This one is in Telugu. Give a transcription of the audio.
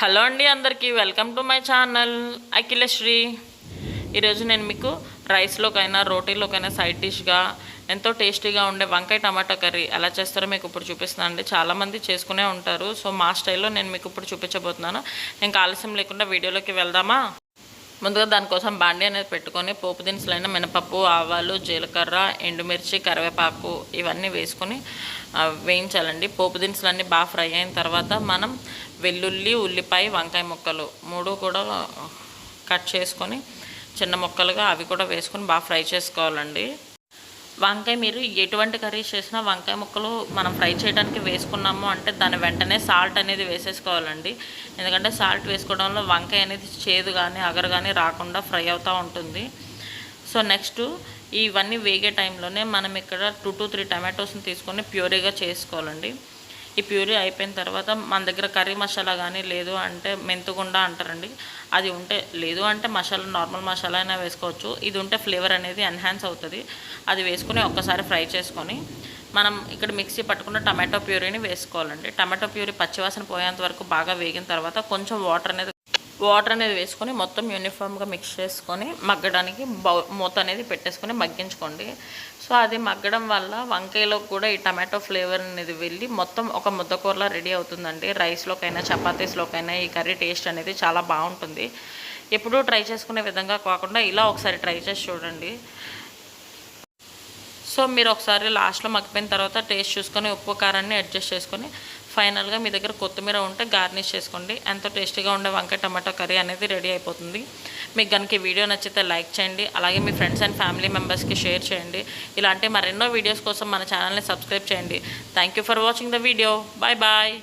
హలో అండి అందరికీ welcome to my channel. Akhilasri. ఈరోజు నేను మీకు రైస్లోకైనా రోటీలోకైనా సైడ్ డిష్గా ఎంతో టేస్టీగా ఉండే వంకాయ టమాటా కర్రీ ఎలా చేస్తారో మీకు ఇప్పుడు చూపిస్తున్నాను అండి. చాలామంది చేసుకునే ఉంటారు సో మా స్టైల్లో నేను మీకు ఇప్పుడు చూపించబోతున్నాను. ఇంకా ఆలస్యం లేకుండా వీడియోలోకి వెళ్దామా? ముందుగా దానికోసం బాండి అనేది పెట్టుకొని పోపు దినుసులైన మినపప్పు ఆవాలు జీలకర్ర ఎండుమిర్చి కరివేపాకు ఇవన్నీ వేసుకొని వేయించాలండి. పోపు దినుసులన్నీ బాగా ఫ్రై అయిన తర్వాత మనం వెల్లుల్లి ఉల్లిపాయ వంకాయ ముక్కలు. మూడు కూడా కట్ చేసుకొని చిన్న ముక్కలుగా అవి కూడా వేసుకొని బాగా ఫ్రై చేసుకోవాలండి. వంకాయ మీరు ఎటువంటి కర్రీస్ చేసినా వంకాయ ముక్కలు మనం ఫ్రై చేయడానికి వేసుకున్నాము అంటే దాని వెంటనే సాల్ట్ అనేది వేసేసుకోవాలండి. ఎందుకంటే సాల్ట్ వేసుకోవడం వల్ల వంకాయ అనేది చేదు కానీ అగరు కానీ రాకుండా ఫ్రై అవుతూ ఉంటుంది. సో నెక్స్ట్ ఇవన్నీ వేగే టైంలోనే మనం ఇక్కడ టూ టు త్రీ టమాటోస్ని తీసుకొని ప్యూరీగా చేసుకోవాలండి. ఈ ప్యూరీ అయిపోయిన తర్వాత మన దగ్గర కర్రీ మసాలా కానీ లేదు అంటే మెంతుగుండ అంటారండి. అది ఉంటే లేదు అంటే మసాలా నార్మల్ మసాలా అయినా వేసుకోవచ్చు. ఇది ఉంటే ఫ్లేవర్ అనేది ఎన్హాన్స్ అవుతుంది. అది వేసుకుని ఒక్కసారి ఫ్రై చేసుకొని మనం ఇక్కడ మిక్సీ పట్టుకున్న టమాటో ప్యూరీని వేసుకోవాలండి. టమాటో ప్యూరీ పచ్చివాసన పోయేంత వరకు బాగా వేగిన తర్వాత కొంచెం వాటర్ అనేది వాటర్ అనేది వేసుకొని మొత్తం యూనిఫామ్గా మిక్స్ చేసుకొని మగ్గడానికి బౌ మూత అనేది పెట్టేసుకొని మగ్గించుకోండి. సో అది మగ్గడం వల్ల వంకాయలో కూడా ఈ టమాటో ఫ్లేవర్ అనేది వెళ్ళి మొత్తం ఒక ముద్దకూరలా రెడీ అవుతుందండి. రైస్లోకైనా చపాతీస్లోకైనా ఈ కర్రీ టేస్ట్ అనేది చాలా బాగుంటుంది. ఎప్పుడూ ట్రై చేసుకునే విధంగా కాకుండా ఇలా ఒకసారి ట్రై చేసి చూడండి. సో మీరు ఒకసారి లాస్ట్లో మగ్గిపోయిన తర్వాత టేస్ట్ చూసుకొని ఉప్పు కారాన్ని అడ్జస్ట్ చేసుకొని ఫైనల్గా మీ దగ్గర కొత్తిమీర ఉంటే గార్నిష్ చేసుకోండి. ఎంతో టేస్టీగా ఉండే వంకాయ టమాటో కర్రీ అనేది రెడీ అయిపోతుంది. మీకు కనుక ఈ వీడియో నచ్చితే లైక్ చేయండి. అలాగే మీ ఫ్రెండ్స్ అండ్ ఫ్యామిలీ మెంబర్స్కి షేర్ చేయండి. ఇలాంటి మరెన్నో వీడియోస్ కోసం మన ఛానల్ని సబ్స్క్రైబ్ చేయండి. Thank you for watching the video. Bye bye.